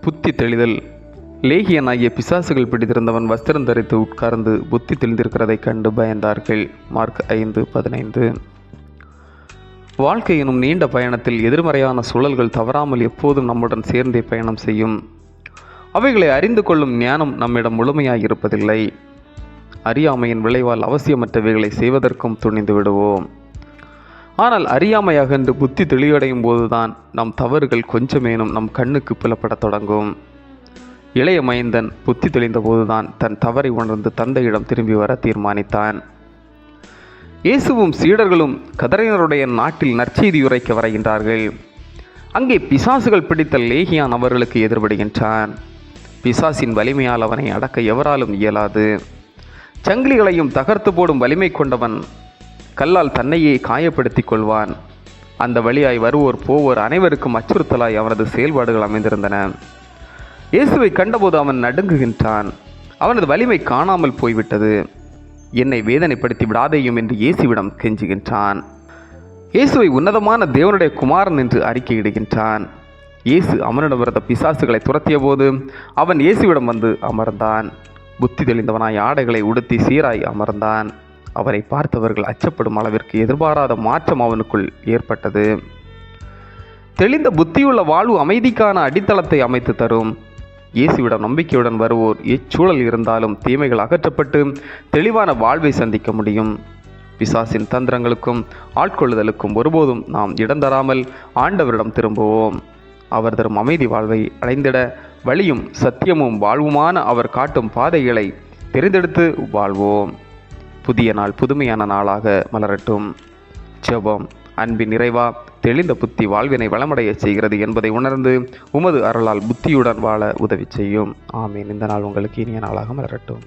புத்தி தெளிதல். லேகியனாகிய பிசாசுகள் பிடித்திருந்தவன் வஸ்திரம் தரித்து உட்கார்ந்து புத்தி தெளிந்திருக்கிறதைக் கண்டு பயந்தார்கள். மார்க் ஐந்து பதினைந்து. வாழ்க்கை எனும் நீண்ட பயணத்தில் எதிர்மறையான சூழல்கள் தவறாமல் எப்போதும் நம்முடன் சேர்ந்தே பயணம் செய்யும். அவைகளை அறிந்து கொள்ளும் ஞானம் நம்மிடம் முழுமையாக இருப்பதில்லை. அறியாமையின் விளைவால் அவசியமற்றவைகளை செய்வதற்கும் துணிந்து விடுவோம். ஆனால் அறியாமை அகன்று புத்தி தெளிவடையும் போதுதான் நம் தவறுகள் கொஞ்சமேனும் நம் கண்ணுக்கு புலப்படத் தொடங்கும். இளைய மைந்தன் புத்தி தெளிந்த போதுதான் தன் தவறை உணர்ந்து தந்தையிடம் திரும்பி வர தீர்மானித்தான். இயேசுவும் சீடர்களும் கதறினருடைய நாட்டில் நற்செய்தி உரைக்க வருகின்றார்கள். அங்கே பிசாசுகள் பிடித்த லேகியான் அவர்களுக்கு எதிர்படுகின்றான். பிசாசின் வலிமையால் அவனை அடக்க எவராலும் இயலாது. சங்கிலிகளையும் தகர்த்து போடும் வலிமை கொண்டவன் கல்லால் தன்னையே காயப்படுத்திக் கொள்வான். அந்த வழியாய் வருவோர் போவோர் அனைவருக்கும் அச்சுறுத்தலாய் அவனது செயல்பாடுகள் அமைந்திருந்தன. இயேசுவை கண்டபோது அவன் நடுங்குகின்றான். அவனது வலிமை காணாமல் போய்விட்டது. என்னை வேதனைப்படுத்தி விடாதேயும் என்று இயேசுவிடம் கெஞ்சுகின்றான். இயேசுவை உன்னதமான தேவனுடைய குமாரன் என்று அறிக்கையிடுகின்றான். இயேசு அவனிடம் இருந்த பிசாசுகளை துரத்திய போது அவன் இயேசுவிடம் வந்து அமர்ந்தான். புத்தி தெளிந்தவனாய் ஆடைகளை உடுத்தி சீராய் அமர்ந்தான். அவரை பார்த்தவர்கள் அச்சப்படும் அளவிற்கு எதிர்பாராத மாற்றம் அவனுக்குள் ஏற்பட்டது. தெளிந்த புத்தியுள்ள வாழ்வு அமைதிக்கான அடித்தளத்தை அமைத்து தரும். இயேசுவிடம் நம்பிக்கையுடன் வருவோர் எச்சூழல் இருந்தாலும் தீமைகள் அகற்றப்பட்டு தெளிவான வாழ்வை சந்திக்க முடியும். பிசாசின் தந்திரங்களுக்கும் ஆட்கொள்ளுதலுக்கும் ஒருபோதும் நாம் இடம் தராமல் ஆண்டவரிடம் திரும்புவோம். அவர் தரும் அமைதி வாழ்வை அடைந்திட வழியும் சத்தியமும் வாழ்வுமான அவர் காட்டும் பாதைகளை தெரிந்தெடுத்து வாழ்வோம். புதிய நாள் புதுமையான நாளாக மலரட்டும். ஜெபம் அன்பின் நிறைவா தெளிந்த புத்தி வாழ்வினை வளமடையச் செய்கிறது என்பதை உணர்ந்து உமது அருளால் புத்தியுடன் வாழ உதவி செய்யும். ஆமீன். இந்த நாள் உங்களுக்கு இனிய நாளாக மலரட்டும்.